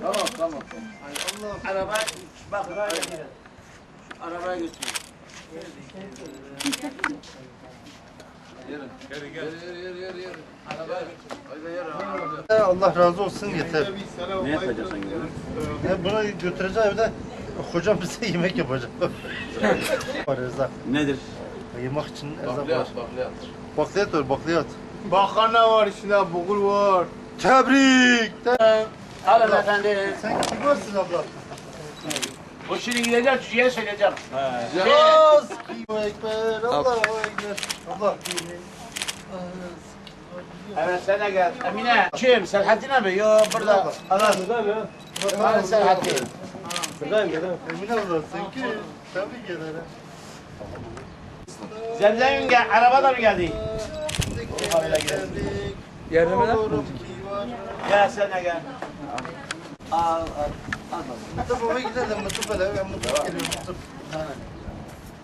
Tamam tamam. Araba bak arabaya götür. Allah razı olsun yeter. Ne yapacaksın gibi? Ben bunu götüreceğim evde. Hocam bize yemek yapacak. var erzak. Nedir? Yemek için erzak var. Bakliyat bakliyat. Bakliyat var bakliyat. Makarna var içinde, bulgur var. Tebrik. Te- Alın efendim. Sen kibarsın abla. Bu şimdi gideceğim çiçeğe söyleyeceğim. Yaz. Allahu Ekber. Allahu Ekber. Allah. Evet sen de gel. Emine. Kim? Serhattin abi. Yok burada. Ana. Ana Serhattin. Emine abla sen ki. Tebrik ederim. Zemzem yenge araba da mı geldi? Yerine mi lan? Gel sen de gel. Al al. Al. Mutlu baba gidelim. Mutlu böyle. Ben mutlu geliyorum. Mutlu.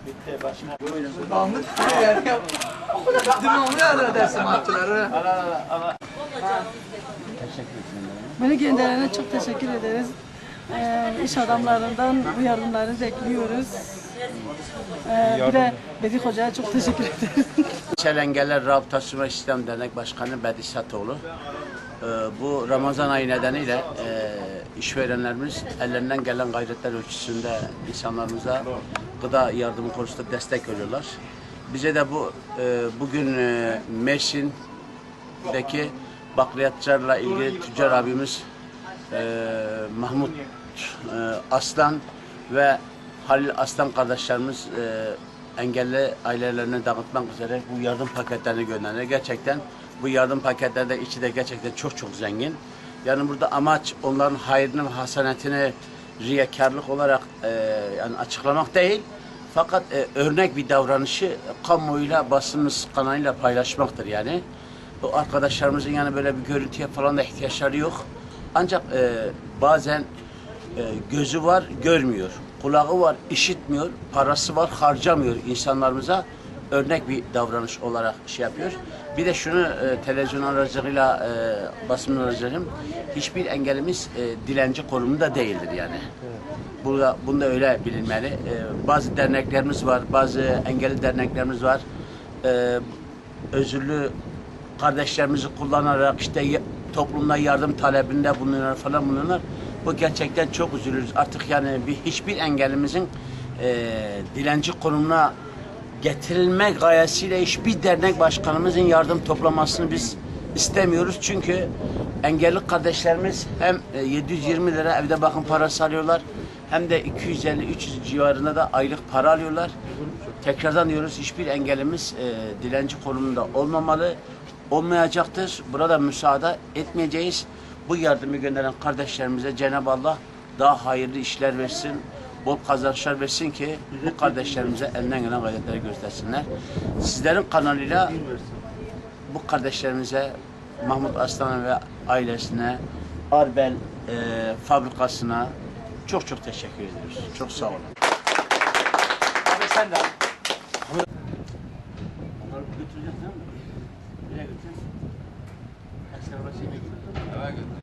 Bitti başına. Mahmut yer yap. Dimonu ara dersin matçıları. Al al al. al. Beni gönderene çok teşekkür ederiz. Ee, iş adamlarından bu yardımları bekliyoruz. Ee, bir de Bedik Hoca'ya çok teşekkür ederiz. Sosyal Engeller Rabıtası ve İslam Dernek Başkanı Bedi Satoğlu. Ee, bu Ramazan ayı nedeniyle e, işverenlerimiz ellerinden gelen gayretler ölçüsünde insanlarımıza gıda yardımı konusunda destek veriyorlar. Bize de bu e, bugün e, Mersin'deki bakliyatçılarla ilgili tüccar abimiz e, Mahmut e, Aslan ve Halil Aslan kardeşlerimiz e, engelli ailelerine dağıtmak üzere bu yardım paketlerini gönderiyor. Gerçekten bu yardım paketleri de içi de gerçekten çok çok zengin. Yani burada amaç onların hayrını ve hasenetini riyakarlık olarak e, yani açıklamak değil. Fakat e, örnek bir davranışı kamuoyuyla basınımız kanalıyla paylaşmaktır yani. Bu arkadaşlarımızın yani böyle bir görüntüye falan da ihtiyaçları yok. Ancak e, bazen e, gözü var görmüyor, kulağı var işitmiyor, parası var harcamıyor insanlarımıza örnek bir davranış olarak şey yapıyor. Bir de şunu e, televizyon aracılığıyla e, basın aracılığıyla hiçbir engelimiz e, dilenci konumunda değildir yani. Burada bunda öyle bilinmeli. E, bazı derneklerimiz var, bazı engelli derneklerimiz var. E, özürlü kardeşlerimizi kullanarak işte toplumda yardım talebinde bulunuyorlar falan bulunuyorlar. Bu gerçekten çok üzülürüz. Artık yani bir hiçbir engelimizin e, dilenci konumuna getirilme gayesiyle hiçbir dernek başkanımızın yardım toplamasını biz istemiyoruz. Çünkü engelli kardeşlerimiz hem e, 720 lira evde bakım parası alıyorlar hem de 250-300 civarında da aylık para alıyorlar. Tekrardan diyoruz hiçbir engelimiz e, dilenci konumunda olmamalı, olmayacaktır. Burada müsaade etmeyeceğiz. Bu yardımı gönderen kardeşlerimize Cenab-ı Allah daha hayırlı işler versin, bol kazançlar versin ki bu kardeşlerimize elinden gelen gayretleri göstersinler. Sizlerin kanalıyla bu kardeşlerimize Mahmut Aslan ve ailesine, Arbel e, fabrikasına çok çok teşekkür ediyoruz. Çok sağ olun. Abi sen de. Onları götüreceğiz değil mi? Nereye götüreceğiz? Ekstra başa götüreceğiz.